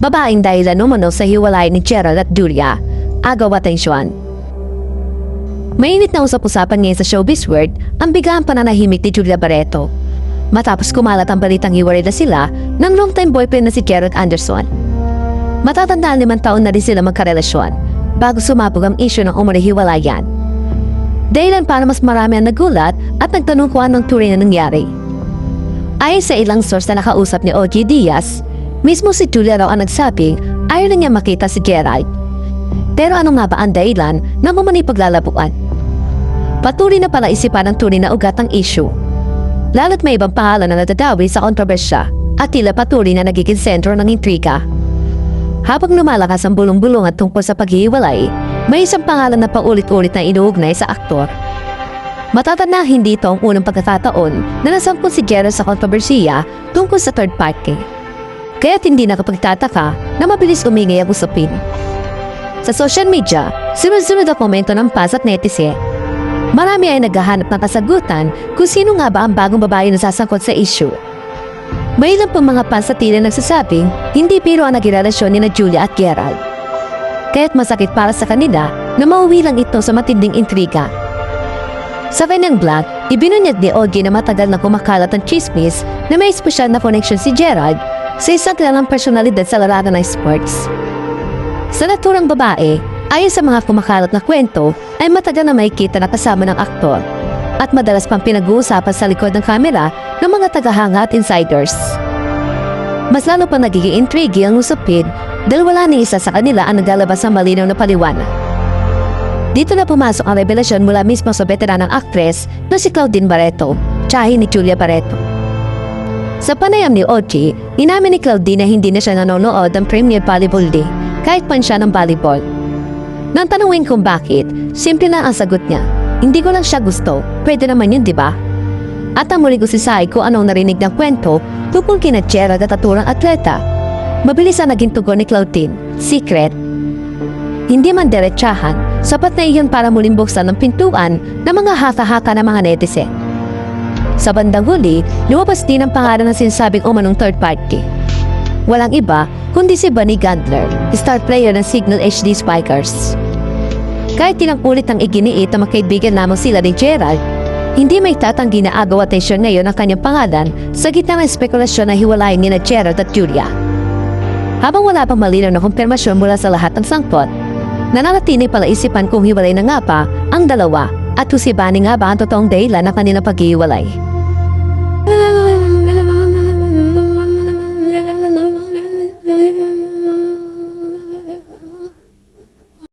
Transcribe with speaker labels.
Speaker 1: babaeng dahilan umano sa hiwalay ni Gerald at Julia. Agaw atensyon. Mainit na usap-usapan ngayon sa showbiz world ang bigang pananahimik ni Julia Barreto. Matapos kumalat ang balitang hiwalay na sila ng long-time boyfriend na si Gerald Anderson. Matatandaan limang taon na rin sila magkarelasyon bago sumabog ang isyu ng umarihiwalayan. Dahilan para mas marami ang nagulat at nagtanong kung anong tunay na nangyari. Ayon sa ilang source na nakausap ni OG Diaz, mismo si Julia raw ang nagsabing ayaw na niya makita si Gerald. Pero ano nga ba ang dahilan na umano'y paglalabuan? Patuloy na pala isipan ang tunay na ugat ng issue. Lalo't may ibang pangalan na nadadawi sa kontrobersya at tila patuloy na nagiging sentro ng intriga. Habang lumalakas ang bulong-bulungan tungkol sa paghihiwalay, may isang pangalan na paulit-ulit na inuugnay sa aktor. Matatanda hindi ito ang unang pagkakataon na nasampun si Gerald sa kontrobersiya tungkol sa third party. Kaya't hindi nakapagtataka na mabilis umingay ang usapin. Sa social media, sunod-sunod ang komento ng fans at netizen. Marami ay naghahanap ng kasagutan kung sino nga ba ang bagong babae na sasangkot sa issue. May ilang pang mga fans sa tila nagsasabing hindi pero ang naging relasyon ni na Julia at Gerald. Kaya't masakit para sa kanila na mauwi lang ito sa matinding intriga. Sa kanyang vlog, ibinunyag ni Ogie na matagal na kumakalat ang chismis na may espesyal na connection si Gerald sa isang kilalang personalidad sa larangan ng sports. Sa naturang babae, ayon sa mga kumakalat na kwento, ay matagal na makikita na kasama ng aktor at madalas pang pinag-uusapan sa likod ng kamera ng mga tagahanga at insiders. Mas lalo pa nagiging intrigue ang usapin dahil wala ni isa sa kanila ang naglalabas ng malinaw na paliwanag. Dito na pumasok ang revelasyon mula mismo sa veteranang aktres na si Claudine Barreto, tsahin ni Julia Barreto. Sa panayam ni Ochi, inamin ni Claudine na hindi na siya nanonood ng Premier Volleyball Day kahit pan siya ng volleyball. Nang tanungin kung bakit, simple lang ang sagot niya. Hindi ko lang siya gusto. Pwede naman yun, di ba? At ang muli ko si Sai kung anong narinig ng kwento tungkol kina Gerald at aturang atleta. Mabilis ang naging tugon ni Claudine. Secret. Hindi man diretsahan, sapat na iyon para muling buksan ng pintuan ng mga haka-haka ng mga netizen. Sa bandang huli, lumabas din ang pangalan ng sinasabing umanong third party. Walang iba kundi si Bunny Gandler, star player ng Signal HD Spikers. Kahit ilang ulit ang iginiit na magkaibigan lamang sila ni Gerald, hindi may tatanggi na agaw atensyon ngayon ang kanyang pangalan sa gitna ng spekulasyon na hiwalayin ni na Gerald at Julia. Habang wala pang malinaw na kumpirmasyon mula sa lahat ng sangkot, nananatili pala isipan kung hiwalay na nga pa ang dalawa at kung si Bunny nga ba ang totoong dahilan ng kanilang paghihiwalay.